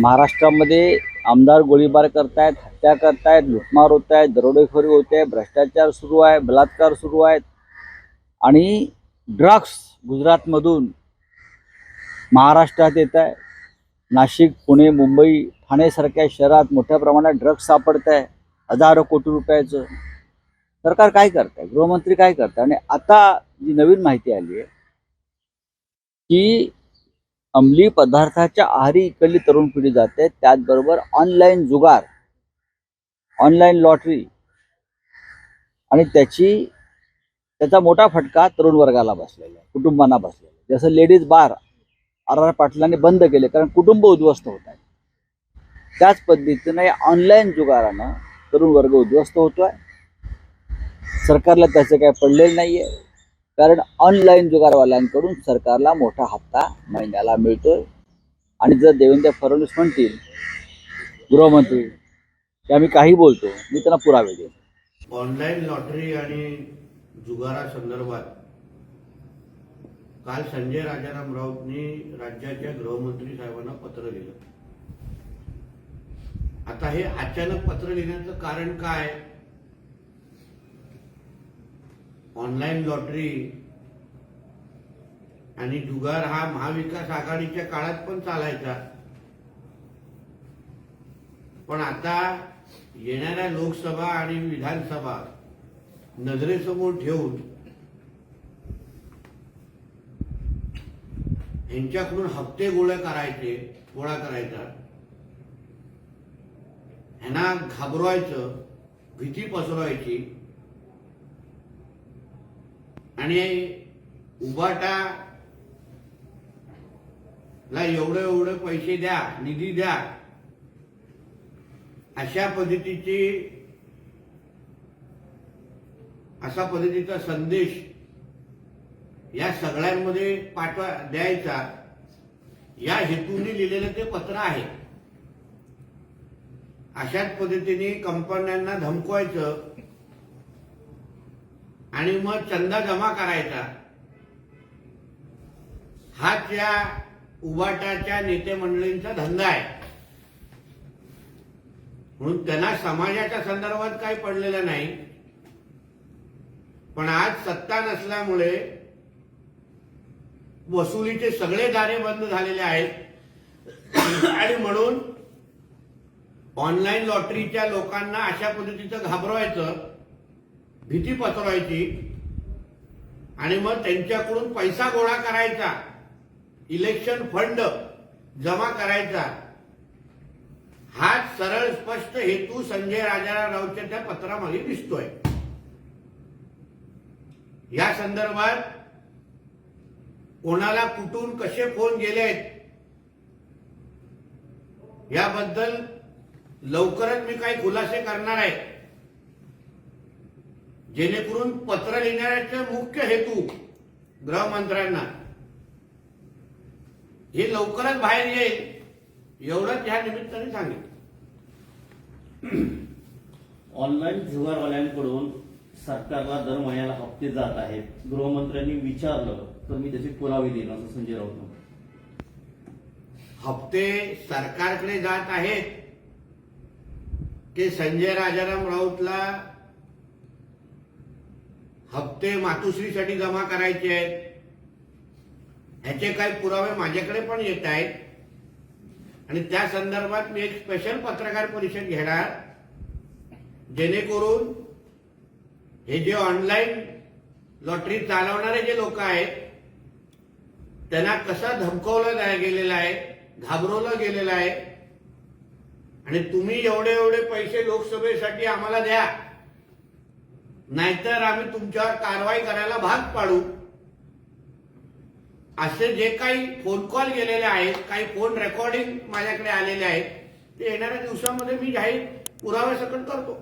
महाराष्ट्रामध्ये आमदार गोळीबार करतायत हत्या करतायत लुटमार होत आहेत दरोडेखोरी होते भ्रष्टाचार सुरू आहे बलात्कार सुरू आहेत. आणि ड्रग्स गुजरातमधून महाराष्ट्रात येत आहे. नाशिक पुणे मुंबई ठाणेसारख्या शहरात मोठ्या प्रमाणात ड्रग्स सापडत आहे हजारो कोटी रुपयाचं. सरकार काय करत आहे गृहमंत्री काय करत आणि आता जी नवीन माहिती आली आहे की अंमली पदार्थाच्या आहारी इकडली तरुण पिढी जाते. त्याचबरोबर ऑनलाईन जुगार ऑनलाईन लॉटरी आणि त्याची त्याचा मोठा फटका तरुण वर्गाला बसलेला आहे कुटुंबांना बसलेला आहे. जसं लेडीज बार आर आर पाटलांनी बंद केले कारण कुटुंब उद्ध्वस्त होत आहे. त्याच पद्धतीनं या ऑनलाईन जुगारानं तरुण वर्ग उद्ध्वस्त होतोय. सरकारला त्याचं काय पडलेलं नाहीये. कारण ऑनलाईन जुगारवाल्यांकडून सरकारला मोठा हप्ता महिन्याला मिळतोय. आणि जर देवेंद्र फडणवीस म्हणतील गृहमंत्री की आम्ही काही बोलतो मी त्यांना पुरावे देईन. ऑनलाईन लॉटरी आणि जुगारा संदर्भात काल संजय राजाराम राऊतनी राज्याच्या गृहमंत्री साहेबांना पत्र लिहिलं. आता हे अचानक पत्र लिहिण्याचं कारण काय? Online lottery. आणि जुगार हा महाविकास आघाडीच्या काळात पण चालायचा. पण आता येणाऱ्या लोकसभा आणि विधानसभा नजरेसमोर ठेवून यांच्याकडून हप्ते गोळा करायचे गोळा करायचा. ह्यांना घाबरवायचं भीती पसरवायची. आणि उभाटा ला एवढे एवढे पैसे द्या निधी द्या अशा पद्धतीची असा पद्धतीचा संदेश या सगळ्यांमध्ये पाठवा द्यायचा. या हेतूने लिहिलेलं ते पत्र आहे. अशाच पद्धतीने कंपन्यांना धमकवायचं. आणि मग चंदा जमा करायचा. हा त्या उबाटाच्या नेते मंडळींचा धंदा आहे. म्हणून त्यांना समाजाच्या संदर्भात काही पडलेलं नाही. पण आज सत्ता नसल्यामुळे वसुलीचे सगळे दारे बंद झालेले आहेत. आणि म्हणून ऑनलाईन लॉटरीच्या लोकांना अशा पद्धतीचं घाबरवायचं भीती पसरवायची आणि मग त्यांच्याकडून पैसा गोळा करायचा. इलेक्शन फंड जमा करायचा. हाच सरळ स्पष्ट हेतू संजय राजाराम राऊतच्या त्या पत्रामध्ये दिसतोय. या संदर्भात कोणाला कुठून कसे फोन गेले आहेत याबद्दल लवकरच मी काही खुलासे करणार आहे. जेणेकरून पत्र लिहिणाऱ्याचा मुख्य हेतू गृहमंत्र्यांना. हे लवकरच बाहेर येईल एवढंच ह्या निमित्ताने सांगेल ऑनलाईन जुगारवाल्यांकडून सरकारला दर महिन्याला हप्ते जात आहेत. गृहमंत्र्यांनी विचारलं तर मी त्याचे पुरावे देईन असं संजय राऊत. हप्ते सरकारकडे जात आहेत. ते संजय राजाराम राऊतला हप्ते मातोश्रीसाठी जमा करायचे आहेत. ह्याचे काही पुरावे माझ्याकडे पण येत आहेत. आणि त्या संदर्भात मी एक स्पेशल पत्रकार परिषद घेणार. जेणेकरून हे जे ऑनलाईन लॉटरी चालवणारे जे लोक आहेत त्यांना कसं धमकवलं गेलेलं आहे घाबरवलं गेलेलं आहे आणि तुम्ही एवढे एवढे पैसे लोकसभेसाठी आम्हाला द्या. नाहीतर आम्ही तुमच्यावर कारवाई करायला भाग पाडू. असे जे काही फोन कॉल गेलेले आहेत काही फोन रेकॉर्डिंग माझ्याकडे आलेले आहेत ते येणाऱ्या दिवसामध्ये मी जाहीर पुराव्यासकट करतो.